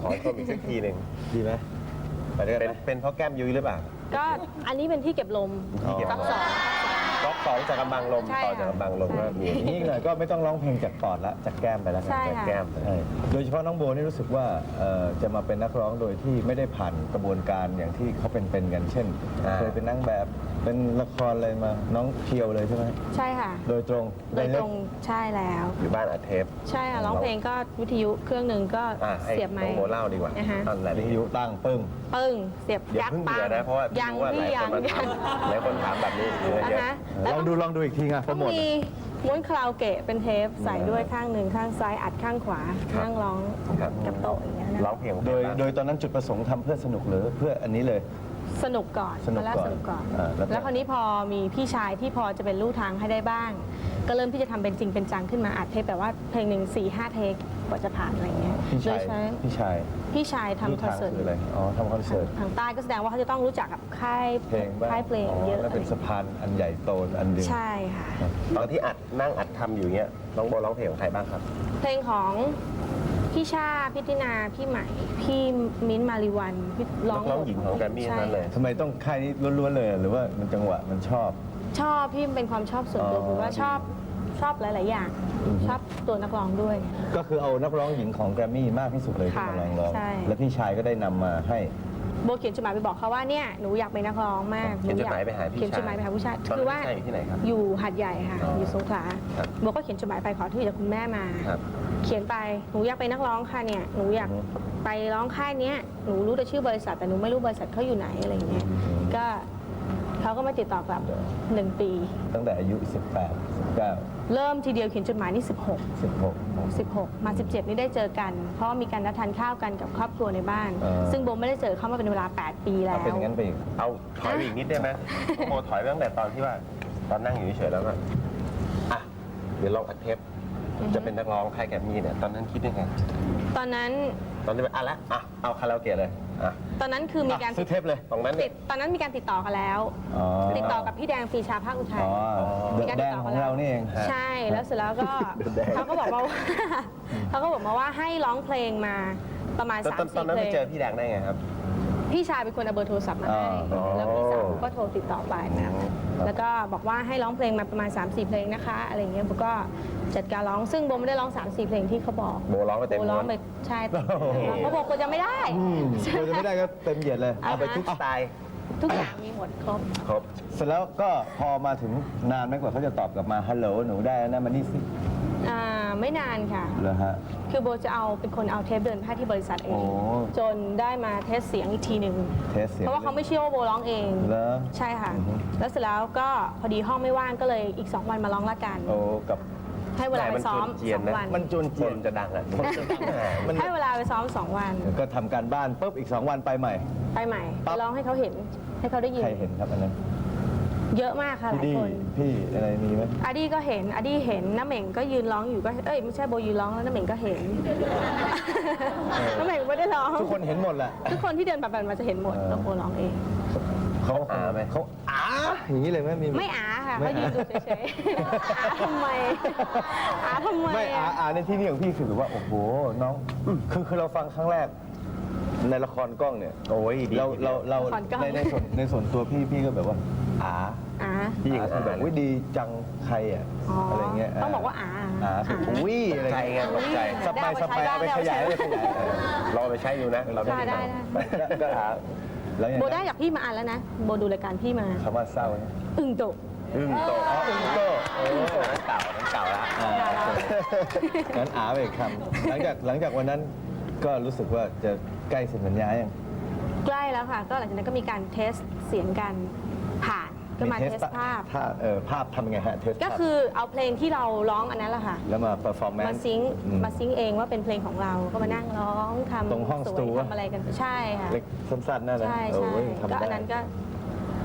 ขอชมอีกสักทีหนึ่งดีไหมไปด้วยกันเป็นไหมเป็นเพราะแก้มยุ้ยหรือเปล่าก็อันนี้เป็นที่เก็บลมที่เก็บลมซับซ้อนก๊อก สองจากกำบังลมใช่ต่อจากค่ะกำบังลมก็มีนี่หน่อยก็ไม่ต้องร้องเพลงจากปอดละจากแก้มไปแล้วกันใช่จากค่ะแก้มใช่โดยเฉพาะน้องโบนี่รู้สึกว่าเอ่อจะมาเป็นนักร้องโดยที่ไม่ได้ผ่านกระบวนการอย่างที่เขาเป็นเป็นกันเช่นอ่า เคยเป็นนั่งแบบเป็นละครอะไรมาน้องเพียวเลยใช่ไหมใช่ค่ะ โดยตรงโดยตรงใช่แล้ว อยู่บ้านอัดเทปใช่ค่ะร้องเพลงก็วิทยุเครื่องหนึ่งก็อะให้เสียบไม้น้องโบเล่าดีกว่าอ่าฮะ ตอนไหนวิทยุตั้งปึ้ง ปึ้ง เสียบอย่ายักเพิ่งปัเบื่อนะเพราะว่ายังรู้ว่าหพี่ลายยัคนงมายัถามงหลายคนถามแบบนี้เยอะนะแยะคะแล้วลองดูลองดูอีกทีอะโปรต้องโมท มีม้วนคาราโอเกะเป็นเทปใส่ด้วยข้างหนึ่งข้างซ้ายอัดข้างขวาครับนั่งร้องครับ กับโต๊ะอย่างเงี้ยนะ ร้องเพลงของโดยใครบ้างโดยตอนนั้นจุดประสงค์ทำเพื่อสนุกหรือเพื่ออันนี้เลย สนุกก่อนสนุกตแรก่อนสนุกก่อน อ่าแล้วแล้วคราวนี้พอมีพี่ชายที่พอจะเป็นลู่ทางให้ได้บ้าง ก็เริ่มที่จะทำเป็นจริงเป็นจังขึ้นมาอัดเทปแบบว่าเพลงหนึ่งสี่ห้าเทคกว่าจะผ่านอะไรเงี้ยพี่โดชายยใช้พี่ชายพี่ชายรู้ทำคอนทางเสิร์ตคืออะไรอ๋อทำคอนเสิร์ตทางใต้ก็แสดงว่าเขาจะต้องรู้จักกับค่ายเพลงบ้างค่ายเพลงเยอะแล้วเป็นสะพานอันใหญ่โตอันหนึ่งใช่ค่ะ ตอนที่อัดนั่งอัดทำอยู่เงี้ยน้องโบร้องเพลงของใครบ้างครับ เพลงของ พี่ชาพิตินาพี่ใหม่ พี่มิ้นท์มาริวันพี่ร้องนักร้องหญิงของแกรมมี่ทั้งนั้นเลยทำไมต้องค่ายนี้ล้วนๆเลยหรือว่ามันจังหวะมันชอบ ชอบพี่มันเป็นความชอบส่วนตัวอ๋อหรือว่าชอบชอบหลาย ๆ อย่างอือฮึชอบตัวนักร้องด้วย ก็คือเอานักร้องหญิงของแกรมมี่มากที่สุดเลยที่ค่ะมาลองร้องใช่ แล้วพี่ชายก็ได้นำมาให้ โบเขียนจดหมายไปบอกเขาว่าเนี่ยหนูอยากเป็นนักร้องมากเขียนจดหมายไปหาพี่ชายเขียนจดหมายไปหาผู้ชายตอนคือนั้นว่าพี่ชายอยู่ที่ไหนครับ อยู่หัดใหญ่ค่ะ อ๋อออยู่สงขลาครับ โบก็เขียนจดหมายไปขอที่จากคุณแม่มา ครับเขียนไปหนูอยากเป็นนักร้องค่ะเนี่ยหนูอยากอือฮึไปร้องค่ายเนี้ยหนูรู้แต่ชื่อบริษัทแต่หนูไม่รู้บริษัทเขาอยู่ไหนอะไรอย่างเงี้ยก็เขาก็มาติดต่อกลับหนึ่งปี ตั้งแต่อายุ 18 19 เริ่มทีเดียวเขียนจดหมายนี่ 16 16 16 มา 17 นี่ได้เจอกัน เพราะว่ามีการนัดทานข้าวกันกับครอบครัวในบ้าน เออ ซึ่งโบไม่ได้เจอเขามาเป็นเวลา 8 ปีแล้เอาว เป็นอย่างนั้นไปอีกเอาถอยไปอีกนิดได้ไหมน้องโบถอยไปตั้งแต่ตอนที่ว่า ตอนนั่งอยู่เฉยๆแล้วก็อะเดี๋ยวลองอัดเทปอือฮึ จะเป็นนักร้องค่ายแกรมมี่เนี่ยตอนนั้นคิดยังไง ตอนนั้นตอนนี้นอะละอะเอาคาราโอเกะเลย อะตอนนั้นคือมีการซื้อเทปเลยตรงนั้นติเนี่ดยตอนนั้นมีการติดต่อกันแล้ว อ๋อติดต่อกับพี่แดงปรีชาภาคอุทัย อ๋อเดอะแดงของเรานี่เอง ใช่แล้วเสร็จแล้วก็แดงเขาก็บอกมาว่า เขาก็บอกมาว่าให้ร้องเพลงมาประมาณตอน3ามตอนสี่นั้นเพไปลงเจอพี่แดงได้ไงครับ พี่ชายเป็นคนเอาเบอร์โทรศัพท์มาให้ อ๋อ แล้วพี่สาวก็โทรติดต่อไปนะอ๋อแล้วก็บอกว่าให้ร้องเพลงมาประมาณ 3-4 เพลงนะคะ อะไรอย่างเงี้ยโบก็จัดการร้องซึ่งโบไม่ได้ร้อง 3-4 เพลงที่เขาบอกโบร้องไปเต็มโบร้องม้วนไปใช่เต็มเพราะโบกลัวจะไม่ได้ อืมเดี๋ยวจะไม่ได้ก็เต็มเหยียดเลยอะเอาไปทุกสไตล์ทุกอย่างมีหมดครบ ครบ เสร็จแล้วก็พอมาถึงนานไหมกว่าเขาจะตอบกลับมาฮัลโหลหนูได้แล้วนะมานี่สิ อ่าไม่นานค่ะ เหรอฮะ คือโบจะเอาเป็นคนเอาเทปเดินผ้าที่บริษัทเอโอ้ ง จนได้มาเทสเสียงอีกทีหนึ่งเทสเสียงเพราะว่าเขาไม่เชื่อว่าโบร้องเอง เหรอ ใช่ค่ะ อือฮึ แล้วเสร็จแล้วก็พอดีห้องไม่ว่างก็เลยอีก 2 วันมาร้องละกัน โอ้กับ ให้เวลาไปแต่มันซ้อมจวนเจียนสองนะวัน มันจวนคเจียนนจะดังอะมันให้เวลาไปซ้อมสองวัน ก็ทำการบ้านปุ๊บอีก 2 วันไปใหม่ ไปใหม่ปั๊ไปบร้องให้เขาเห็นให้เขาได้ยิน ใครเห็นครับอันนั้น เยอะมากค่ะหพี่ลายดีคนพี่อะไรมีไหมอาดี้ก็เห็นอาดี้เห็นน้าเหม่งก็ยืนร้องอยู่ก็เอ้ยไม่ใช่โบยืนร้องแล้วน้าเหม่งก็เห็นน้าเหม่งไม่ได้ร้องทุกคนเห็นหมดแหละทุกคนที่เดินผ่านๆมาจะเห็นหมดเออแล้วโบร้องเอง เขาอาไหมเขาอาอย่างนี้เลยไหมมีไม่อาค่ะไม่เขายืนอาดูเฉยๆอาทำไมอาทำไมไม่อาอะ อาในที่นี่ของพี่คือแบบว่าโอ้โหน้องคือคือเราฟังครั้งแรก ในละครกล้องเนี่ยโอ้ยดีเราทีดีเรายวเราละครกล้อง ในในส่วนในส่วนตัวพี่พี่ก็แบบว่าอา อาพี่หญิงอาคือแบบอาวิดีจังใครอะอ๋อออะไรเงี้ยต้องบอกว่าอาอาคืออุ้ยอะไรใจไงตกใจสบายสบายเอาไปขยายเอาไปขยายเออลองไปใช้ดูนะ เราได้ได้ได้ ก็อาแล้วยังโบงได้จากพี่มาอ่านแล้วนะโบดูรายการพี่มา คำว่าเศร้าเนี่ยอึ่งโตกอึ้งโตอ๋ออึ้งโต้โอ้นั้นเก่านั้นเก่าแล้วอ่างั้นอาไปอีกคำหลังจากหลังจากวันนั้นก็รู้สึกว่าจะใกล้เซ็นสัญญายัง ใกล้แล้วค่ะ ก็หลังจากนั้นก็มีการเทสเสียงกันผ่าน ก็มาเทสภาพภาพเออภาพทำยังไงฮะเทสก็คือเอาเพลงที่เราร้องอันนั้นแหละค่ะ แล้วมาเปอร์ฟอร์แมนมาซ์ซิงค์มาซิงค์เองว่าเป็นเพลงของเรา ก็มานั่งร้องทำตรงห้องสสวตูยวะ ทำอะไรกันใช่ค่ะ เล็กสั้นๆนั่นนะใช่โอ้ใช่ยทำก็ได้อันนั้นก็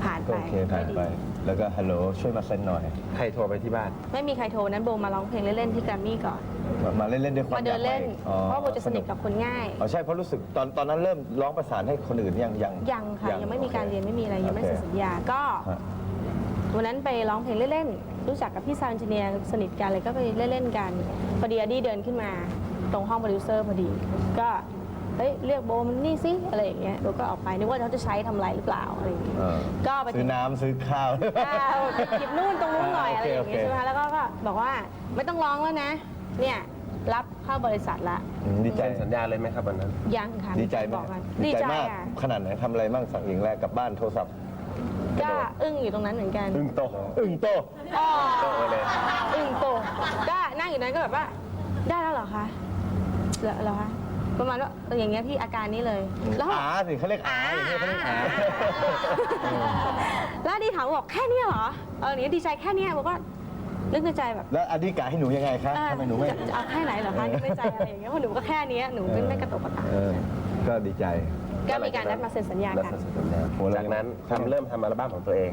ผ่านก็ไปโอเคผ่านไปด้ดีแล้วก็ฮัลโหลช่วยมาเซ็นหน่อย ใครโทรไปที่บ้าน ไม่มีใครโทรนั้นโบมาร้องเพลงเล่นๆที่แกรมมี่ก่อน มามาเล่นๆด้วยความมาเดินเล่น อยากใหม่อ๋อเพราะโบจะสนิทกับคนง่าย อ๋อใช่เพราะรู้สึกตอนตอนนั้นเริ่มร้องประสานให้คนอื่นยังยังยังค่ะ ยังไม่มีการเรียนไม่มีอะไรยังไม่ได้โอเซ็นเคสัญญาก็ฮะ วันนั้นไปร้องเพลงเล่นๆ รู้จักกับพี่ซาวด์เอนจิเนียร์สนิทกันเลยก็ไปเล่นๆกัน พอดีอดี้เดินขึ้นมาตรงห้องโปรดิวเซอร์พอดี ก็เฮ้ยเรียกโบมันนี่สิอะไรอย่างเงี้ยโบก็ออกไปนึกว่าเขาจะใช้ทำอะไรหรือเปล่าอะไรอย่างเงี้ย เออก็ไปซื้อน้ำซื้อข้าว อ่าหยิบนู่นตรงนู้นหน่อยอ่าอะไรอย่างเงี้ยโอเคใช่ไหมคะแล้วก็ก็บอกว่าไม่ต้องร้องแล้วนะ เนี่ยรับเข้าบริษัทละอืมดีใจเซ็นสัญญาเลยไหมครับวันนั้น ยังค่ะดีใจไหมบอกกันดีดีใจใจมาก ค่ะขนาดไหนทำอะไรบ้างสั่งอย่างแรกกลับบ้านโทรศัพท์ ก็อึ้งอยู่ตรงนั้นเหมือนกัน อึ้งโตอึ้งโตอ๋อโตเลย อึ้งโตก็นั่งอยู่นั้นก็แบบว่า ได้แล้วเหรอคะเหรอเหรอคะประมาณว่าอย่างเงี้ยพี่อาการนี้เลย แล้วอาสิเขาเรียกอาอย่างเงี้ยเขาเรียกอาแล้วดีถามบอกแค่เนี้ยเหรอเอออย่างเงี้ยดีใจแค่เนี้ยบอกว่านึกในใจแบบ แล้วอดีกาให้หนูยังไงคะเออทำไมหนูไม่จะจะเอาแค่ไหนเหรอคะนึกในใจอะไรอย่างเงี้ยเพราะหนูก็แค่เนี้ยหนูไม่ไม่กระตุกกระตากเออก็ดีใจ ก็มีการนัดมาเซ็นสัญญาแล้วกันเซ็นสัญญาโหแล้วจากนั้นทำเริ่มทำอัลบั้มของตัวเอง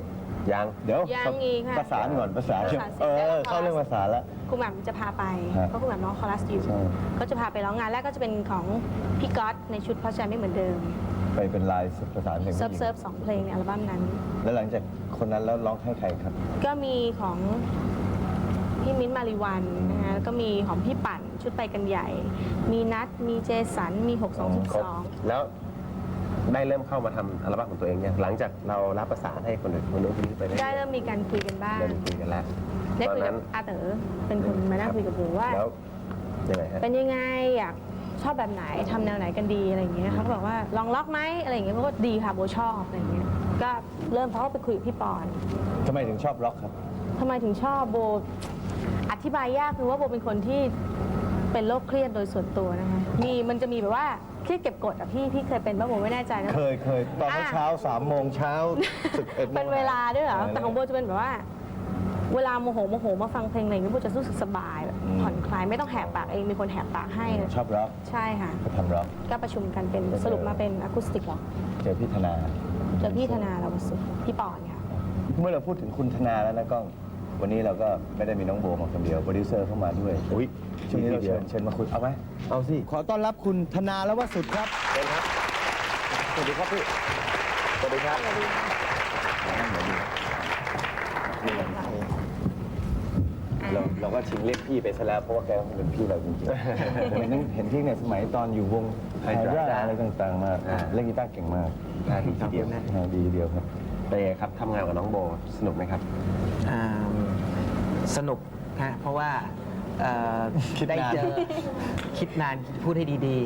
ยัง เดี๋ยวยังอีกค่ะประสานก่อนประสานประสานเอเสร็จแล้วอ เข้าเรื่องภาษานแล้ว ครูแหม่มจะพาไปฮะเพราะครูแหม่มร้องคอรัสอยู่ ใช่ ก็จะพาไปร้องงานแรกก็จะเป็นของพี่ก๊อตในชุดเพราะใจไม่เหมือนเดิม ไปเป็นลายประสานเพลงเซิร์ฟผู้หญิงเซิร์ฟสองเพลงในอัลบั้มนั้น แล้วหลังจากคนนั้นแล้วร้องให้ใครครับ ก็มีของพี่มิ้นท์มาริวันนะคะแล้วก็มีของพี่ปั่นชุดไปกันใหญ่ มีนัดมีเจสันมี 6 2ครบ2แล้ว ได้เริ่มเข้ามาทำอัลบั้มของตัวเองยังหลังจากเรารับประสานให้คนอื่นคนนู้นคนนี้ไป2ได้เริ่มมีการคุยกันบ้าง เริ่มคุยกันแล้วได้ตอนคุยกันั้บนอาเต๋อเป็นคนมานั่งคุยกับหนูว่า แล้วยังไงฮะเป็นยังไงอยากชอบแบบไหนทำแนวไหนกันดีอะไรอย่างเงี้ยเขาก็บอกว่าลองล็อกไหมอะไรอย่างเงี้ยเขาก็ดีค่ะโบชอบอะไรอย่างเงี้ยก็เริ่มเขาก็ไปคุยกับพี่ปอนทำไมถึงชอบร็อกครับ ทำไมถึงชอบโบ อธิบายยากคือว่าโบเป็นคนที่เป็นโรคเครียดโดยส่วนตัวนะคะมีมันจะมีแบบว่าเค รียดเก็บกดอะพี่พี่เคยเป็นป่ะโบไม่แน่ใจนะ เคยเคยตอนอะเช้าๆสามโมงเช้าสิบเอ็ดโมงเป็นเวลาด้วยเหรอ แต่ของโบจะเป็นแบบว่า เวลาโมโหโมโหมาฟังเพลงอะไรอย่างเงี้ยโบจะรู้สึกสบายแบบผ่อนคลายไม่ต้องแหกปากเองมีคนแหกปากให้เลยชอบร็อกใช่ค่ะก็ทำร็อกก็ประชุมกันเป็นสรุปมาเป็นอะคูสติกหรอกเจอพี่ธนาเจอพี่ธนาเราสุพี่ปอนค่ะเมื่อเราพูดถึงคุณธนาแล้วนะก้อง วันนี้เราก็ไม่ได้มีน้องโบมาคนเดียวโปรดิวเซอร์เข้ามาด้วยอุ้ยช่วงนี้เราเดีเชิยวญเชิญมาคุยเอาไหมเอาสิขอต้อนรับคุณธนาและวสุดครับเชิญครับสวัสดีครับพี่สวัสดีครับเราเราก็ชิงเรียกพี่ไปซะแล้วเพราะว่าแกคงเป็นพี่เราจริงๆเห็นเห็นพี่เนี่ยสมัยตอนอยู่วงไฮดราอะไรต่างๆมาอ่าเล่นกีตาร์เก่งมากได้ดีทีเดียวอ่าดีเดียวครับเป็นไงครับทำงานกับน้องโบสนุกไหมครับอ่า สนุกฮะเพราะว่าเอ่อคิดได้นานเจอคิดนานพูดให้ดี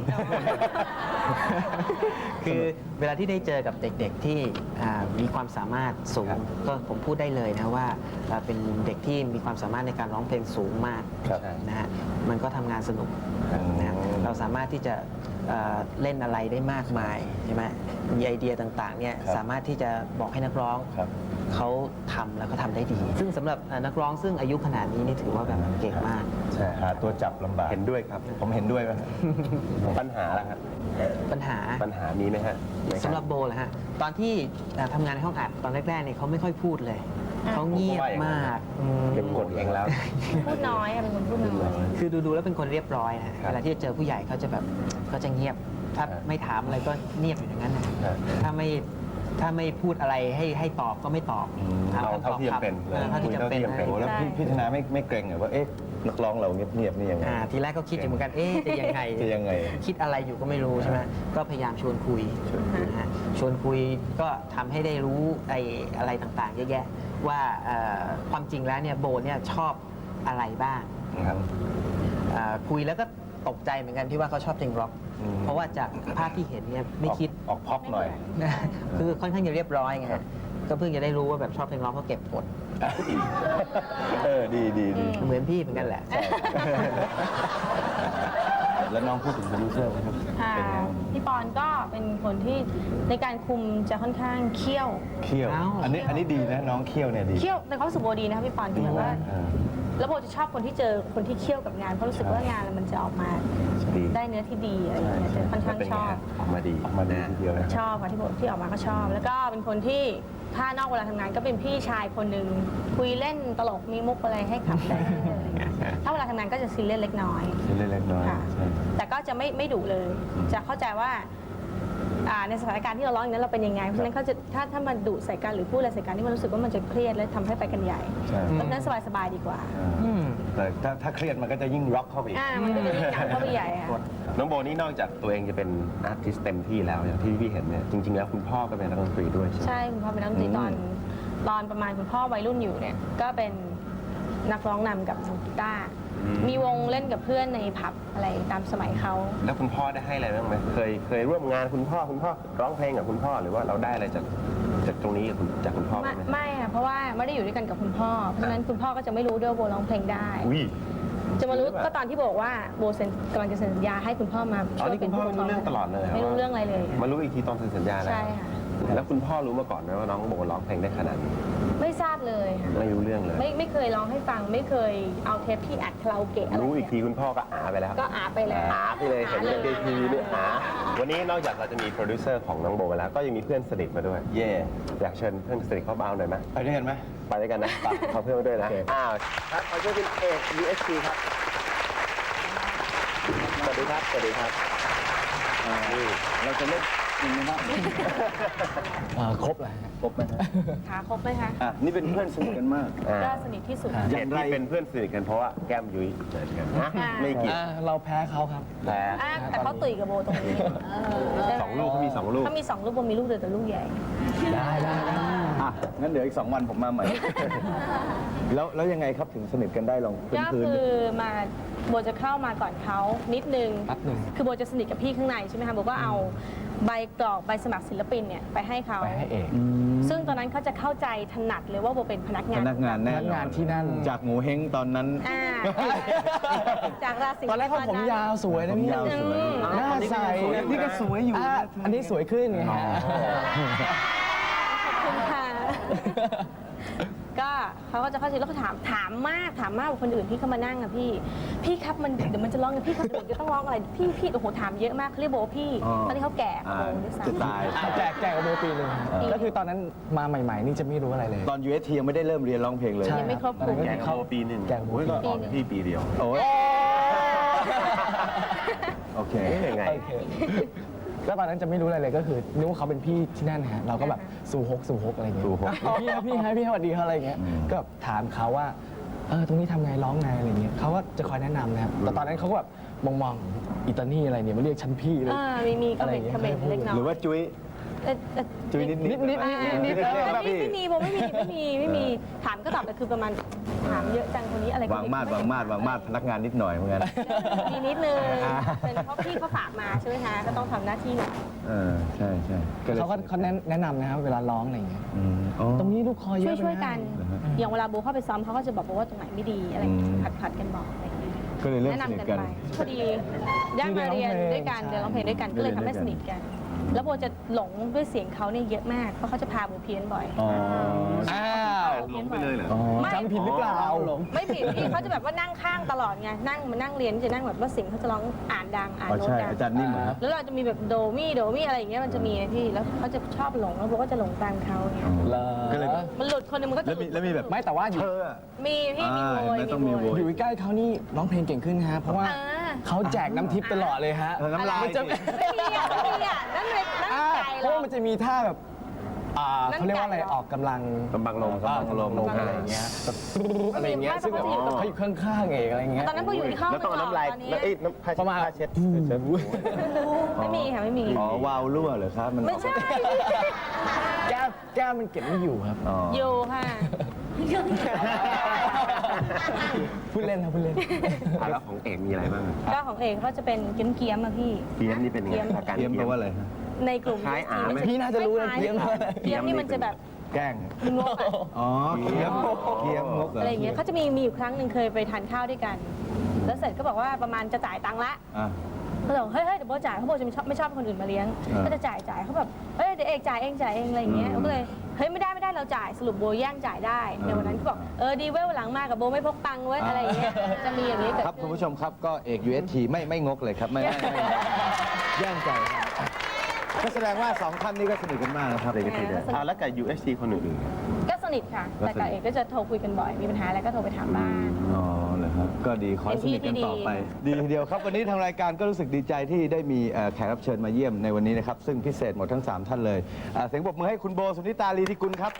ๆ คือเวลาที่ได้เจอกับเด็กๆที่อ่ามีความสามารถสูง ก็ผมพูดได้เลยนะว่าอ่าเป็นเด็กที่มีความสามารถในการร้องเพลงสูงมากครับ นะฮะมันก็ทำงานสนุกอืมนะฮะเราสามารถที่จะเอ่อเล่นอะไรได้มากมายใช่ไหมมีไอเดียต่างๆเนี่ยครับ สามารถที่จะบอกให้นักร้องครับ เขาทำแล้วก็ทำได้ดี ซึ่งสำหรับเอ่อนักร้องซึ่งอายุขนาดนี้นี่ถือว่าแบบเก่งมาก ใช่หาตัวจับลำบากเห็นด้วยครับ ผมเห็นด้วยไหมปัญหาล่ะครับปัญหาปัญหามีไหมฮะในกา สำหรับโบนะฮะตอนที่เอ่อทำงานในห้องอัดตอนแรกๆเนี่ยเขาไม่ค่อยพูดเลย เขาเงียบมากอืมเก็บกดเองแล้ว พูดน้อยอะเป็นคนพูดน้อย คือดูๆแล้วเป็นคนเรียบร้อยนะฮะครับเวลาที่จะเจอผู้ใหญ่เขาจะแบบเขาจะเงียบ ถ้าครับไม่ถามอะไรก็เงียบอยู่อย่างนั้นนะครับถ้าไม่ถ้าไม่พูดอะไรให้ให้ตอบก็ไม่ตอบอืมถมเอาเท่าที่ตอบจำเป็นออเท่าที่จำเป็นคุยเท่าที่จำเป็นโอ้แล้วพี่พี่ธนาไม่ไม่เกรงเหรอว่าเอ๊ะนักร้องเราเงียบๆนี่ยังไงอ่าทีแรกก็คิดอยู่เหมือนกันเอ๊ะจะยังไงจะยังไง คิดอะไรอยู่ก็ไม่รู้ใช่ไหมก็พยายามชวนคุยนะฮะชวนคุยก็ทำให้ได้รู้ไอ้อะไรต่างๆ เยอะแยะ ว่าเอ่อความจริงแล้วเนี่ยโบเนี่ยชอบอะไรบ้างครับอ่าคุยแล้วก็ตกใจเหมือนกันที่ว่าเขาชอบเพลงร็อกอืมเพราะว่าจากภาพที่เห็นเนี่ยไม่คิดออกออกพ็อปหน่อยนะคือค่อนข้างจะเรียบร้อยไงครัฮะบก็เพิ่งจะได้รู้ว่าแบบชอบเพลงร็อกเขาเก็บกดเออดีดีดีเหมือนพี่เหมือนกันแหละ แล้วน้องพูดถึงโปรดิวเซอร์ไหมครับค่ะเป็นไงพี่ปอนก็เป็นคนที่ในการคุมจะค่อนข้างเคี่ยว เคี่ยวเอ้าอันนี้อันนี้ดีนะน้องเคี่ยวเนี่ยดีเคี่ยวในความรู้สึกโบดีนะคะพี่ปอนคือแบบว่า เออแล้วโบจะชอบคนที่เจอคนที่เคี่ยวกับงานเพราะรู้สึกว่างานมันจะออกมาดีได้เนื้อที่ดีอะไรอย่างเงี้ยใช่จะค่อนข้างเป็นชไงอบฮะออกมาดีออกมาดีทีเดียวนะ ชอบค่ะที่โบที่ออกมาก็ชอบ แล้วก็เป็นคนที่ ถ้านอกเวลาทำงานก็เป็นพี่ชายคนหนึ่งคุยเล่นตลกมีมุกอะไรให้ขับได้เลยถ้าเวลาทำงานก็จะซีเรียสเล็กน้อย เล็กๆน้อยๆค่ะใช่แต่ก็จะไม่ไม่ดุเลย จะเข้าใจว่าอ่าในสถานการณ์ที่เราร้องอย่างนั้นเราเป็นยังไง เพราะฉะนั้นเขาจะถ้าถ้ามันดุใส่กันหรือพูดอะไรใส่กันที่มันรู้สึกว่ามันจะเครียดและทำให้ไปกันใหญ่ใช่เพราะฉะนั้นสบายๆดีกว่าอืม แต่ถ้าถ้าเครียดมันก็จะยิ่งร็อกเข้าไปอีก อ่ามันก็จะยิ่งหนักเข้าไปใหญ่ค่ะ น้องโบนี่นอกจากตัวเองจะเป็นอาร์ติสเต็มที่แล้วอย่างที่พี่เห็นเนี่ยจริงๆแล้วคุณพ่อก็เป็นนักดนตรีด้วยใช่ไหม ใช่คุณพ่อเป็นนักดนตรีตอนตอนประมาณคุณพ่อวัยรุ่นอยู่เนี่ยก็เป็นนักร้องนำกับมือกีตาร์มีวงเล่นกับเพื่อนในผับอะไรตามสมัยเขา แล้วคุณพ่อได้ให้อะไรบ้างไหมเคยเคยร่วมงานคุณพ่อคุณพ่อร้องเพลงกับคุณพ่อหรือว่าเราได้อะไรจาก จากตรงนี้กับคุณจากคุณพ่อไม่บ้างไหมไม่ค่ะเพราะว่าไม่ได้อยู่ด้วยกันกับคุณพ่อ เพราะฉะนั้นคุณพ่อก็จะไม่รู้ด้วยว่าโบร้องเพลงได้ อุ้ย จะมารู้ก็ตอนที่บอกว่าโบเซ็นกำลังจะเซ็นสัญญาให้คุณพ่อมาอ๋อช่วยนี่เป็คุนณพ่อผู้ปไม่กครองรู้เรื่องตลอดเลยไม่รู้ว่า เรื่องอะไรเลยมารู้อีกทีตอนเซ็นสัญญาแล้วใช่ค่ะ แล้วคุณพ่อรู้มาก่อนไหมว่าน้องโบร้องเพลงได้ขนาดนี้ ไม่ทราบเลยค่ะไม่รู้เรื่องเลย ไม่ไม่เคยร้องให้ฟังไม่เคยเอาเทปที่อัดคาราโอเกะอะไรรู้อีกทีเนี่ยคุณพ่อก็อาไปแล้วก็อาไปเลยหาไปเลยเห็นหาในทีวีเนี่ยหาวันนี้นอกจากเราจะมีโปรดิวเซอร์ของน้องโบไปแล้วก็ยังมีเพื่อนสนิทมาด้วย เย่อยากเชิญเพื่อนสนิทเข้ามาเอาหน่อยไหมไปด้วยกันไหมไปด้วยกันนะฝากเขาเพื่อนมาด้วยนะโอเคอ้าวครับขอเชิญคุณเอก USC ครับสวัสดีครับสวัสดีครับนี่เราจะเล่น จริงไหมครับครบแล้วฮะ ครบไหมฮะขาครบไหมคะอะนี่เป็นเพื่อนสนิทกันมากอ่าก็สนิทที่สุด เหตุที่เป็นเพื่อนสนิทกันเพราะว่าแก้มยุ้ยเจอกันนะอ่า ไม่เกี่ยวอ่าเราแพ้เขาครับ แต่อะแต่เขาตุยกับโบตรงนี้ใช่ไหมสองลูกเขามีสองลูกเขามีสองลูกโบมีลูกเดียวแต่ลูกใหญ่ ได้ได้ได้ อะงั้นเดี๋ยวอีกสองวันผมมาใหม่ แล้วแล้วยังไงครับถึงสนิทกันได้ลองพื้นก็พื้น คือมาโบจะเข้ามาก่อนเขานิดนึง แป๊บหนึ่ง คือโบจะสนิทกับพี่ข้างในใช่ไหมคะโบก็เอาใบกรอกใบสมัครศิลปินเนี่ยไปให้เขา ไปให้เอกซึ่งตอนนั้นเขาจะเข้าใจถนัดเลยว่าโบเป็นพนักพงานนักงานแน่พนักงานที่นั่นจากหมูเฮงตอนนั้น อ่าจากราศีตอนแรกเขาผมยาวสวยนะพี่ผมยาวสวย หน้าใสนี่ก็สวยอยู่ะอันนี้สวยขึ้นไงฮะขอบคุณค่ะ ก็เขาก็จะเข้าใจแล้วก็ถามถามมากถามมากกว่าคนอื่นที่เข้ามานั่งอะพี่ พี่ครับมันเดี๋ยวมันจะร้องกันพี่ครับเดี๋ยวจะต้องร้องอะไรพี่พี่โอ้โหถามเยอะมากเขาเรียกโบว่าพี่อ๋อ ตอนที่เขาแก่อ่าโบด้วยซ้ำจะตายอะแจกแจกกับโบปีหนึ่งเออก็คือตอนนั้นมาใหม่ ๆ นี่จะไม่รู้อะไรเลย ตอน UST ยังไม่ได้เริ่มเรียนร้องเพลงเลย ใช่ ยังไม่ครบกลุ่มตอนแกนั้นงก็โบเข้าปีหนึ่งแกงโบโอ้ยก็ปีอ่อนหนึ่งพี่ปีเดียว โอ้ยโอเค ยังไง โอเค แล้วตอนนั้นจะไม่รู้อะไรเลยก็คือนึกว่าเขาเป็นพี่ที่นั่นฮะเราก็แบบสู่ฮกสู่ฮกอะไรอย่างเงี้ยสู่ฮกพี่ครับพี่ฮะพี่สวัสดีครับอะไรอย่างเงี้ยอืมก็แบบถามเขาว่าเออตรงนี้ทำไงร้องไงอะไรอย่างเงี้ยเขาก็จะคอยแนะนำนะครับแต่ตอนนั้นเขาก็แบบมองๆอิตาลีอะไรเนี่ยมาเรียกฉันพี่เลยอ่ามีมีคออะมไรเมอนย่างต์เงี้ยคอมเมนต์เล็กน้อยหรือว่าจุ้ยเอ่อเอ่อจุ้ยนิดนิดนิดๆอ่านิดๆเออไม่แบบพี่ไม่มีโบไม่มีไม่มีไม่มีถามก็ตอบแต่คือประมาณ ถามเยอะจังคนนี้อะไรก็วางมาดวางมาดวางมาดพนักงานนิดหน่อยเหมือนกันมีนิดนึงเป็นเพราะพี่เขาฝากมาใช่ไหมคะก็ต้องทำหน้าที่หน่อยเออใช่ใช่ลยเขาก็เขาแนะแนะนำนะครับเวลาร้องอะไรอย่างเงี้ย อืมอ๋อ ตรงนี้ลูกคอเยช่วยอะไปช่วยนะกันเหรอฮะ อย่างเวลาโบเข้าไปซ้อมเขาก็จะบอกโบว่าตรงไหนไม่ดีอะไรอย่างเงี้ยอืม ผัดผัดกันบอกอะไรอย่างเงี้ยก็เลยเริ่มแนะสนิทนำกันกัน ไปพอดีได้มาเรียนด้วยกันเรียนร้องเพลงด้วยกันก็เลยทำให้สนิทกัน แล้วโบจะหลงด้วยเสียงเขาเนี่ยเยอะมาก เพราะเขาจะพาโบเพี้ยนบ่อย อ๋ออ้าวหลงไปเลยเหรอ อ๋อไม่ จำผิดหรือเปล่าไม่ผิดพี่เขาจะแบบว่านั่งข้างตลอดไง นั่งมานั่งเรียนจะนั่งแบบว่าเสียงเขาจะร้องอ่านดังอ่านอ๋อโน้ตใช่ดังอาจารย์นิ่มเหรอครับ แล้วเราจะมีแบบโดมี่โดมี่อะไรอย่างเงี้ยมันจะมีไงพี่ แล้วเขาจะชอบหลงแล้วโบก็จะหลงตามเขาอย่างเงี้ยเหรอก็เลยมันหลุดคนหนึงมันก็แล้จะวหลุมีดแล้วมีแบบ ไม่แต่ว่าอยู่เธออะมีพี่มีอ่าโวยเห็นไหมต้องมีโวย อยู่ใกล้เขานี่ร้องเพลงเก่งขึ้นฮะเพราะว่าอ่า เขาแจกน้ำทิพย์ตลอดเลยฮะเออน้ำลายมันจะสิไม่มีอะไม่มีอะนั่นเลยนั่นอ่าใจเพเราราะว่ามันจะมีท่าแบบอ่านั่นเขาเรียกว่าอะไรไก่เหรอออกกำลังกำบังลมอ่ากำบังลมอะไรอย่างเงี้ยแบบอะไรอย่างเงี้ยซึ่งแบบไม่เขาอยู่ข้างๆเองอะไรอย่างเงี้ยตอนนั้นโบอยู่ที่ห้องแล้วต้องเอาน้ำลายตอนนี้แล้วเอ้ยน้ำผ้าประมาณผ้าเช็ดเช็ดไม่มีค่ะไม่มี อ๋อวาวรั่วเหรอครับมันไม่ใช่ แก้วแก้วมันเก็บไม่อยู่ครับ อ๋อ อยู่ค่ะ พูดเล่นครับพูดเล่นอะแล้วของเอกมีอะไรบ้างก็ของเอกก็จะเป็นเกี้ยมเกียมๆอะพี่เพี้ยนนี่เป็นไงเกี๊ยมอาการเทียมแปลว่าอะไรฮะ ในกลุ่มคล้ายอาไหม พี่น่าจะรู้นะคล้ายๆเกี๊ยมเกียมนี่มันจะแบบแกล้ง งกอะอ๋อเทียมเทียมงกเหรออะไรอย่างเงี้ยเขาจะมีมีอยู่ครั้งหนึ่งเคยไปทานข้าวด้วยกัน แล้วเสร็จก็บอกว่าประมาณจะจ่ายตังค์ละ อะ เขาบอกเฮ้ยเฮ้ยเดี๋ยวโบจ่ายเขาบอกจะไม่ชอบไม่ชอบให้คนอื่นมาเลี้ยง อ่า ก็จะจ่ายจ่ายเขาแบบเอ้ยเดี๋ยวเอกจ่ายเองจ่ายเองอะไรอย่างเงี้ยอืม เขาก็เลย เฮ้ยไม่ได้ไม่ได้เราจ่ายสรุปโบแย่งจ่ายได้ในวันนั้นก็บอกเออดีเว้ยวันหลังมากับโบไม่พกตังค์เว้ยอะไรอย่างเงี้ยจะมีอย่างนี้เกิดครับขึ้นคุณผู้ชมครับก็เอก UST ไม่ไม่งกเลยครับไม่ไม่ไม่แย่งใจครับก็แสดงว่าสองท่านนี้ก็สนิทกันมากนะครับเด็กก็ติดเลยอะแล้วกับ USC คนอื่นก็สนิทค่ะก็แต่สนิทกับเอกก็จะโทรคุยกันบ่อย มีปัญหาอะไรก็โทรไปถามบ้าง อ๋อ เหรอฮะก็ดีขอให้สนิทกันต่อไป ดีทีเดียวครับ วันนี้ทางรายการก็รู้สึกดีใจที่ได้มีเอ่อแขกรับเชิญมาเยี่ยมในวันนี้นะครับ ซึ่งพิเศษหมดทั้ง 3 ท่านเลยอ่าเสียงปรบมือให้คุณโบสุนิตาลีทิกุลครับ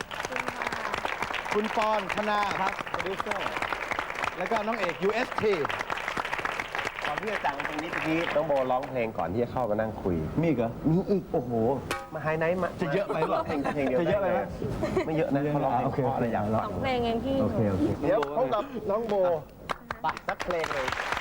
คุณปอนพนาครับโปรดิวเซอร์แล้วก็น้องเอก UST ก่อนที่จะจากกันตรงนี้ตะกี้น้องโบร้องเพลงก่อนที่จะเข้ามานั่งคุย มีอีกเหรอมีอีกโอ้โห มาไฮไนท์มาจะเยอะไปหรอเพลงเพลงเดียวจะเยอะไปไหม ไม่เยอะนะเขาร้องเพลงโอเคเพราะอะไรอย่างโอเคสองเพลงเองพี่ โอเค โอเค เดี๋ยวพบกับน้องโบ ไปสักเพลงเลย